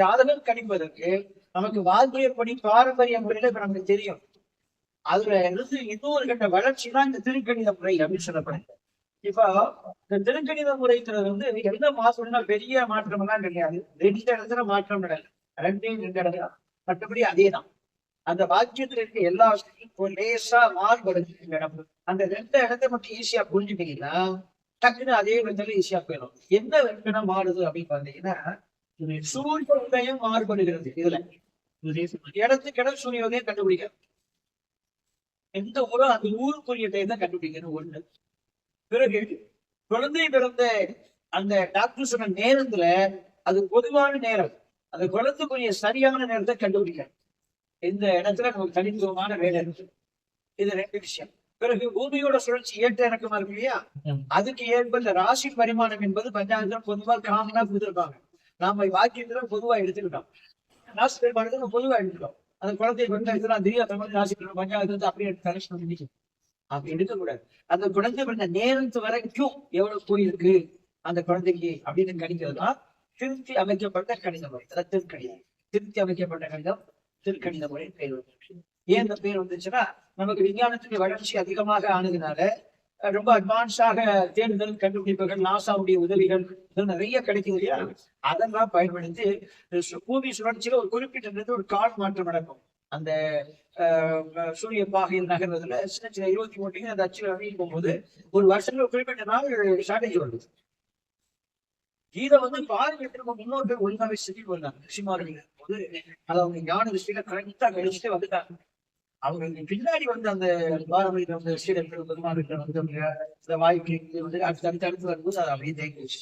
ஜாதகம் கணிப்பதற்கு நமக்கு வாழ்க்கையப்படி பாரம்பரிய முறையில இப்ப நமக்கு தெரியும். அதுல இருந்து இன்னொரு கட்ட வளர்ச்சி தான் இந்த திருக்கணித முறை அப்படின்னு சொல்லப்படுது இப்போ இந்த திருக்கணித முறைங்கிறது வந்து எந்த மாசம்னா பெரிய மாற்றம் எல்லாம் கிடையாது. ரெண்டு இடத்துல மாற்றம் கிடையாது ரெண்டே ரெண்டு இடத்துல. மற்றபடி அதே தான். அந்த வாக்கியத்துல இருக்க எல்லா விஷயத்தையும் லேசா மாறுபடுது இடம். அந்த ரெண்டு இடத்த மட்டும் ஈஸியா புரிஞ்சுட்டீங்கன்னா டக்குன்னு அதே விதத்துல ஈஸியா போயிடும். என்ன வெங்கடம் மாறுது அப்படின்னு பாத்தீங்கன்னா சூரிய உதயம் மாறுபடுகிறது. இதுல. இடத்துக்கு இடம் சூரிய உதயம் கண்டுபிடிக்க எந்த ஊரோ அந்த ஊருக்குரிய தான் கண்டுபிடிக்கணும் ஒண்ணு. பிறகு குழந்தை பிறந்த அந்த டாக்டர் சொன்ன நேரத்துல அது பொதுவான நேரம். அந்த குழந்தைக்குரிய சரியான நேரத்தை கண்டுபிடிக்கணும் இந்த இடத்துல நமக்கு தனித்துவமான வேலை இருக்கு. இது ரெண்டு விஷயம். பிறகு பூமியோட சுழற்சி ஏற்ற இறக்கமா இருக்கு இல்லையா? அதுக்கு ஏற்ப இந்த ராசி பரிமாணம் என்பது பஞ்சாயத்துல பொதுவா காமனா கொடுத்துருப்பாங்க. நாம வாக்கியத்துல பொதுவா எடுத்துக்கிட்டோம். நாசி பரிமாணத்தை நம்ம பொதுவா எடுத்துட்டோம் அந்த குழந்தை பஞ்சாயத்துல திடீர் அந்த மாதிரி ராசி பஞ்சாயத்துல அப்படியே கரெக்ஷன் பண்ணி அப்படி எடுக்கக்கூடாது. அந்த குழந்தை பிறந்த நேரத்து வரைக்கும் எவ்வளவு போயிருக்கு அந்த குழந்தைக்கு அப்படின்னு கணிக்கிறது தான் திருத்தி அமைக்கப்பட்ட கணித முறை. திருக்கணிதம். திருத்தி அமைக்கப்பட்ட கணிதம் திருக்கணித முறை பேர் வந்துச்சு. ஏன் இந்த பேர் வந்துச்சுன்னா நமக்கு விஞ்ஞானத்துக்கு வளர்ச்சி அதிகமாக ஆனதுனால ரொம்ப அட்வான்ஸாக தேடுதல் கண்டுபிடிப்புகள் நாசாவுடைய உதவிகள் இதெல்லாம் நிறைய கிடைக்குது இல்லையா? அதெல்லாம் பயன்படுத்தி பூமி சுழற்சியில ஒரு குறிப்பிட்ட ஒரு கால் மாற்றம் நடக்கும். அந்த சூரிய பாகையில் நகர்றதுல சின்ன சின்ன இருபத்தி மூணு அந்த அச்சுல வெளியே போகும்போது ஒரு வருஷத்துல ஒரு குறிப்பிட்ட நாள் ஷார்டேஜ் வருது. இதை வந்து பாருங்க திரும்ப முன்னோர்கள் ஒழுங்காவே சிக்கி வந்தாங்க ரிஷிமார்கள் போது அதை அவங்க ஞான விஷயத்துல கரெக்டா கழிச்சுட்டு வந்துட்டாங்க. அவங்களுக்கு பின்னாடி வந்து அந்த பாரம்பரிய வந்து சீடர்கள் பெருமாள் வந்து இந்த வாய்க்கு வந்து அடுத்து அடுத்து அடுத்து வரும்போது அது அப்படியே தேங்கிடுச்சு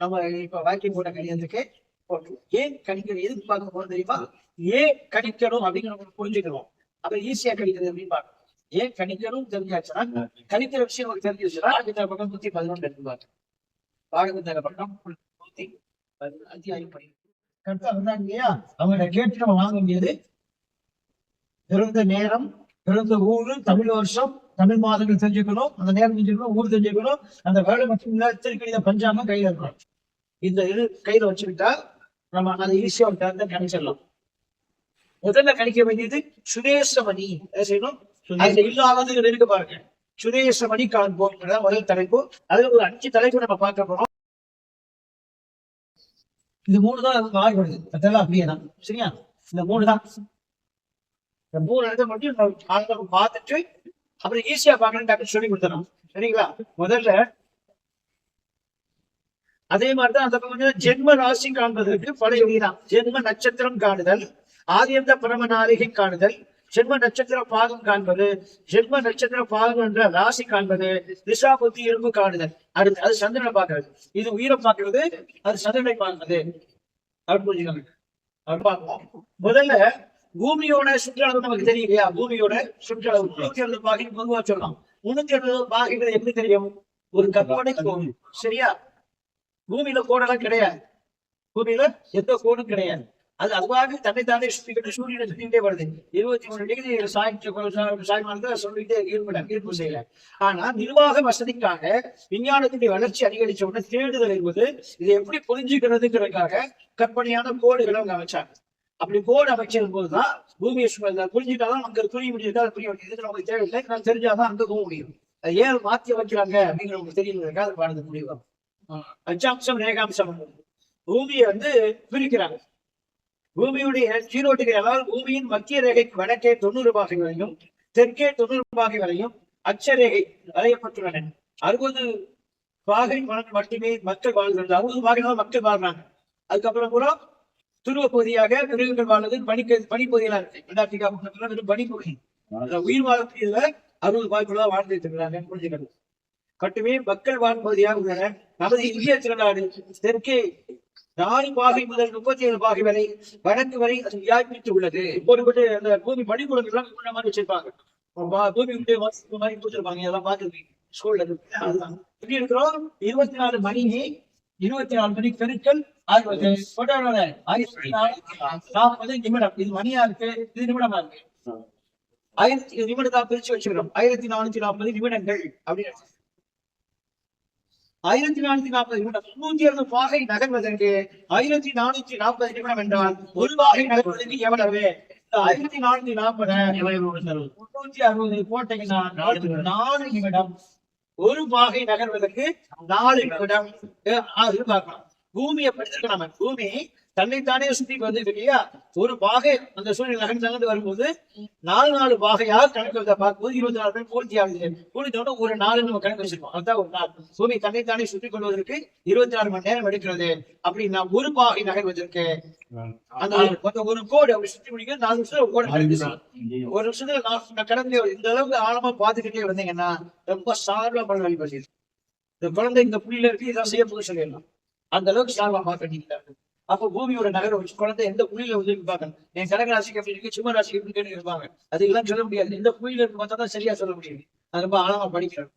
நம்ம இப்ப வாக்கியம் போட்ட கணிதத்துக்கு போட்டு ஏன் கணிக்கிறது எதுக்கு பார்க்க போறோம் தெரியுமா? ஏன் கணிக்கணும் அப்படின்னு நம்ம புரிஞ்சுக்கணும். அப்ப ஈஸியா கணிக்கிறது அப்படின்னு பார்க்கணும். ஏன் கணிக்கணும் தெரிஞ்சாச்சுன்னா கணிக்கிற விஷயம் நமக்கு தெரிஞ்சிருச்சுன்னா இந்த பக்கம் நூத்தி பதினொன்று எடுத்துப்பாங்க பாடப்புத்தக பக்கம் நூத்தி பதினொன்று அத்தியாயம் படி கரெக்டா வந்தாங்க இல்லையா? அவங்கள்ட்ட கேட்டு நம்ம வாங்க முடியாது பிறந்த நேரம் பிறந்த ஊரு தமிழ் வருஷம் தமிழ் மாதங்கள் தெரிஞ்சுக்கணும் அந்த நேரம் தெரிஞ்சுக்கணும் ஊர் தெரிஞ்சுக்கணும் அந்த வேலை மட்டும் திருக்கணித பஞ்சாங்கம் கையில இருக்கணும். இந்த இது கையில வச்சுக்கிட்டா நம்ம அதை ஈஸியா ஒரு கணிச்சிடலாம். முதல்ல கணிக்க வேண்டியது சுரேசமணி என்ன செய்யணும்? அதுல இல்லாதது இருக்கு பாருங்க. சுரேசமணி காண்போம். முதல் தலைப்பு. அதுல ஒரு அஞ்சு தலைப்பு நம்ம பார்க்க போறோம். இது மூணு தான் மாறுபடுது. அதெல்லாம் அப்படியே தான் சரியா? இந்த மூணு தான் இந்த மூணு இடத்த மட்டும் நம்ம பார்த்துட்டு அப்புறம் ஈஸியா பார்க்கணும் டாக்டர் சொல்லி கொடுத்துறோம் சரிங்களா? முதல்ல அதே மாதிரிதான் அந்த பக்கம் ஜென்ம ராசி காண்பதற்கு பல வழிதான் ஜென்ம நட்சத்திரம் காணுதல் ஆதியந்த பரம நாளிகை காணுதல் ஜென்ம நட்சத்திர பாகம் காண்பது ஜென்ம நட்சத்திர பாகம் என்ற ராசி காண்பது திசா புத்தி இரும்பு காணுதல். அடுத்து அது சந்திரனை பார்க்கறது. இது உயிரை பார்க்கிறது அது சந்திரனை பார்க்கறது. அப்படி புரிஞ்சுக்கணும் அப்படி முதல்ல பூமியோட சுற்றளவு நமக்கு தெரியும் இல்லையா பூமியோட சுற்றளவு. முன்னூத்தி எழுபது பாகைன்னு பொதுவா சொல்லலாம் முன்னூத்தி எழுபது பாகைகள் எப்படி தெரியும்? ஒரு கற்பனை கோடு சரியா? பூமியில கோடெல்லாம் கிடையாது. பூமியில எந்த கோடும் கிடையாது. அது அதுவாக தன்னைத்தானே சுத்திக்கிட்டு சூரியனை சுத்திக்கிட்டே வருது. இருபத்தி மூணு டிகிரி சாய்ச்சி சாய்மானத்தை சொல்லிட்டே ஈடுபட ஈர்ப்பு செய்யல. ஆனா நிர்வாக வசதிக்காக விஞ்ஞானத்துடைய வளர்ச்சி அதிகரிச்ச உடனே தேடுதல் என்பது இதை எப்படி புரிஞ்சுக்கிறதுங்கிறதுக்காக கற்பனையான கோடுகளை அவங்க அமைச்சாங்க. அப்படி கோடு அமைச்சது போதுதான் பூமியை புரிஞ்சுட்டாதான் அங்க புரிய முடியாது அதை புரிய முடியாது நமக்கு தேவையில்லை? நான் தெரிஞ்சாதான் அங்க போக முடியும். அதை ஏன் மாத்தி வைக்கிறாங்க அப்படிங்கிற உங்களுக்கு தெரியல அது பாடுறது முடியும் அச்சாம்சம் ரேகாம்சம். பூமியை வந்து பிரிக்கிறாங்க. பூமியுடைய ஜீரோ டிகிரி அதாவது பூமியின் மத்திய ரேகைக்கு வடக்கே தொண்ணூறு பாகைகளையும் தெற்கே தொண்ணூறு பாகைகளையும் அச்சரேகை வரையப்பட்டுள்ளன அறுபது பாகை மட்டுமே மக்கள் வாழ்கிறது அறுபது பாகை மக்கள் வாழ்றாங்க. அதுக்கப்புறம் கூட துருவ பகுதியாக மிருகங்கள் வாழ்வது பனிக்க பனிப்பகுதியெல்லாம் இருக்கு. அண்டார்டிகா பக்கத்துல வெறும் பனிப்பகுதி உயிர் வாழக்கூடியதுல அறுபது வாய்ப்புகளா வாழ்ந்துட்டு இருக்கிறாங்க புரிஞ்சுக்கணும் மட்டுமே மக்கள் வாழ் பகுதியாக உள்ளன. நமது இந்திய திருநாடு தெற்கே நாலு பாகை முதல் முப்பத்தி ஏழு பாகை வரை வடக்கு வரை அது வியாபித்து உள்ளது. போட்டு அந்த பூமி பனிக்கூடங்கள் எல்லாம் முன்ன மாதிரி வச்சிருப்பாங்க. பூமி விட்டு வாசிப்பு மாதிரி கொடுத்துருப்பாங்க இதெல்லாம் பார்த்துருக்கீங்க ஸ்கூல்ல இருக்கு அதுதான். எப்படி இருக்கிறோம் இருபத்தி நாலு மணி இருபத்தி நாலு மணி பெருக்கள் அறுபது போட்டோட நாற்பது நிமிடம் இது மணியா இருக்கு இது நிமிடமா இருக்கு ஆயிரத்தி நிமிடத்தா பிரிச்சு வச்சுக்கிறோம். ஆயிரத்தி நானூத்தி நாற்பது நிமிடங்கள் அப்படின்னு ஆயிரத்தி நானூத்தி நாற்பது நிமிடம். முன்னூத்தி அறுபது பாகை நகர்வதற்கு ஆயிரத்தி நானூத்தி நாற்பது நிமிடம் என்றால் ஒரு பாகை நகர்வதற்கு எவ்வளவு? ஆயிரத்தி நானூத்தி நாற்பது. முன்னூத்தி அறுபது போட்டீங்கன்னா நாலு நிமிடம். ஒரு பாகை நகர்வதற்கு நாலு நிமிடம். பார்க்கலாம். பூமியை படிச்சிருக்க நம்ம. பூமி தன்னைத்தானே சுத்தி வந்துருக்கு இல்லையா? ஒரு பாகை அந்த சூரியன் நகர்ந்து நகர்ந்து வரும்போது நாலு நாலு பாகையாக கணக்கு வச்சா பார்க்கும்போது இருபத்தி நாலு பேர் பூர்த்தி ஆகுது பூர்த்தியோட ஒரு நாலு நம்ம கணக்கு வச்சிருக்கோம். அதுதான் ஒரு நாள். பூமி தன்னைத்தானே சுற்றி கொள்வதற்கு இருபத்தி நாலு மணி நேரம் எடுக்கிறது. அப்படின்னா ஒரு பாகை நகர்வதற்கு அந்த ஒரு கோடு அப்படி சுற்றி முடிக்க நாலு நிமிஷத்துல ஒரு கோடு ஒரு நிமிஷத்துல நான் கடந்து இந்த அளவுக்கு ஆழமா பாத்துக்கிட்டே வந்தீங்கன்னா ரொம்ப பண்ண வழி இந்த குழந்தை இந்த புள்ளியில இருக்கு. இதான் செய்ய போது சொல்லிடலாம். அந்த அளவுக்கு சார்பா பார்க்க அப்போ பூமியோட நகரம் வச்சு குழந்தை எந்த புள்ளியில வந்து இருப்பாங்க? என் கடக ராசிக்கு எப்படி இருக்கு சும ராசிக்கு எப்படி இருக்குன்னு இருப்பாங்க. அதுக்கெல்லாம் சொல்ல முடியாது. எந்த புள்ளியில இருக்கு பார்த்தா தான் சரியா சொல்ல முடியும். அது ரொம்ப ஆழமா படிக்கிறோம்